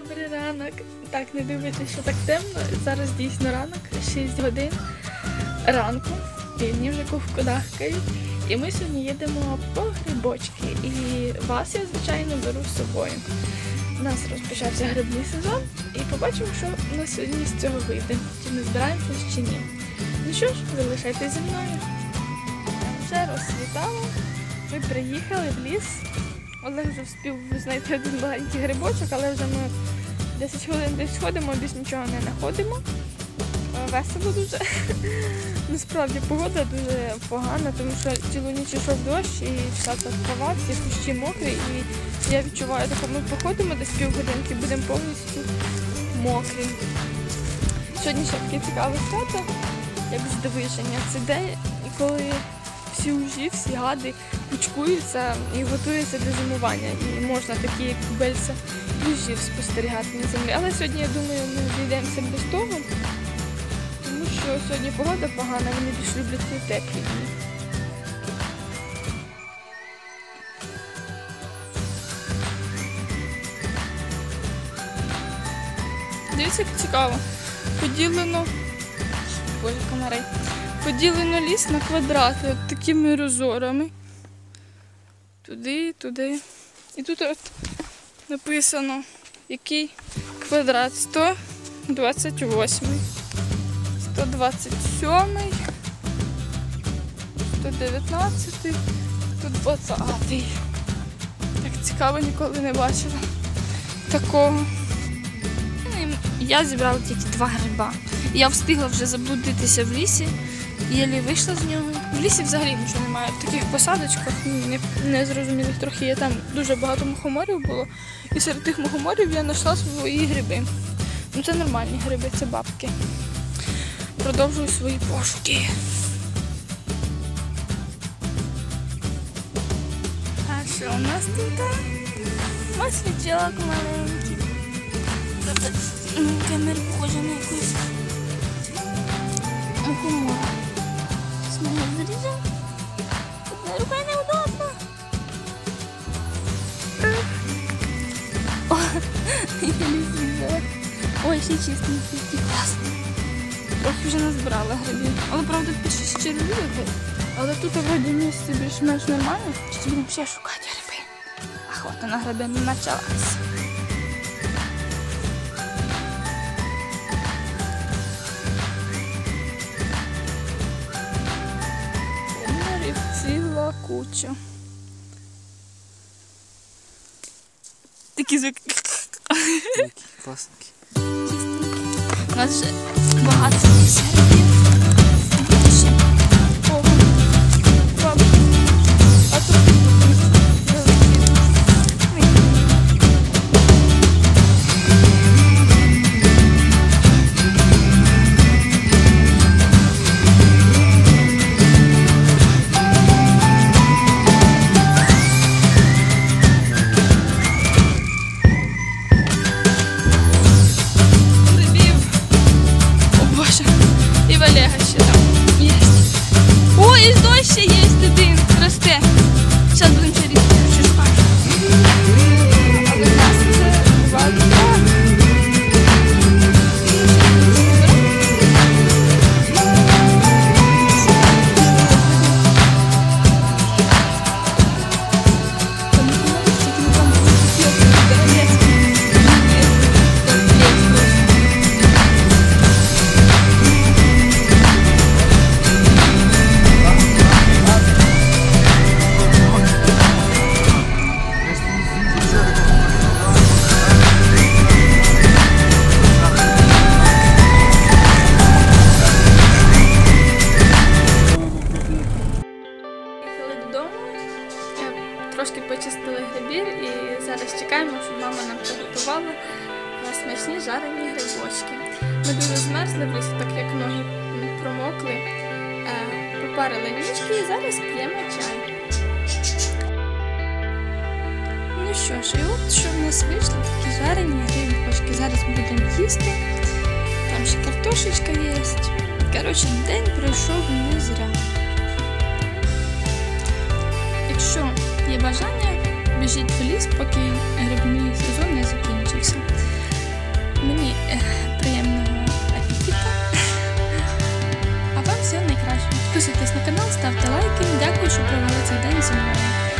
Добрий ранок. Так, не дивитися, що так темно. Зараз дійсно ранок, 6 годин ранку. Півні вже ковкудахкають. І ми сьогодні їдемо по грибочки. І вас я, звичайно, беру з собою. У нас розпочався грибний сезон і побачимо, що у нас сьогодні з цього вийде. Чи ми збираємося, чи ні. Ну що ж, залишайтесь зі мною. Вже розсвітало. Ми приїхали в ліс. Олег вже встиг знайти один маленький грибочок, але вже ми 10 хвилин десь ходимо, більш нічого не знаходимо. Е, Весело дуже. Насправді погода дуже погана, тому що цілу ніч йшов дощ і трава, всі кущі мокрі. І я відчуваю, що ми походимо десь півгодинки, будемо повністю мокрі. Сьогодні ще таке цікаве свято, як здивиження. Це день, коли всі ужі, всі гади кучкуються і готуються до зимування. І можна такі, як бельця, ужів спостерігати на землі. Але сьогодні, я думаю, ми обійдемося без того, тому що сьогодні погода погана, вони більш люблять теплі дні. Дивіться, як цікаво. Поділено. Боже, комари. Поділено ліс на квадрати, от такими розорами. Туди, туди. І тут от написано, який квадрат 128, 127, 119, тут 20. Так цікаво, ніколи не бачила такого. Ну, Я зібрала тільки два гриба. Я встигла вже заблудитися в лісі, єлі вийшла з нього. В лісі взагалі нічого немає. В таких посадочках ну, не, незрозумілих трохи є. Там дуже багато мухоморів було. І серед тих мухоморів я знайшла свої гриби. Ну це нормальні гриби, це бабки. Продовжую свої пошуки. А що у нас тут? Маслячок маленький. Тобто, камера похожа на якусь мухомора. Ой, ще який класний. Трохи вже назбирала грибів. Але правда пише ще червіки. Але тут вроді місце більш-менш нормально. Чи будемо ще шукати гриби? Охота на гриби не почалась. Комарів ціла. Такі звуки. Класненький. У нас вже багато почистили і зараз чекаємо, щоб мама нам приготувала смачні жарені грибочки. Ми дуже змерзли в так як ноги промокли, е, попарили ніжки і зараз п'ємо чай. Ну що ж, і от що в нас вийшло, такі жарені грибочки. Зараз будемо їсти. Там ще картошечка є. Коротше, день пройшов не зря. Якщо є бажання, біжіть в ліс, поки грибний сезон не закінчився. е, приємного апетиту. А вам всього найкращого. Підписуйтесь на канал, ставте лайки. Дякую, що провели цей день зі мною.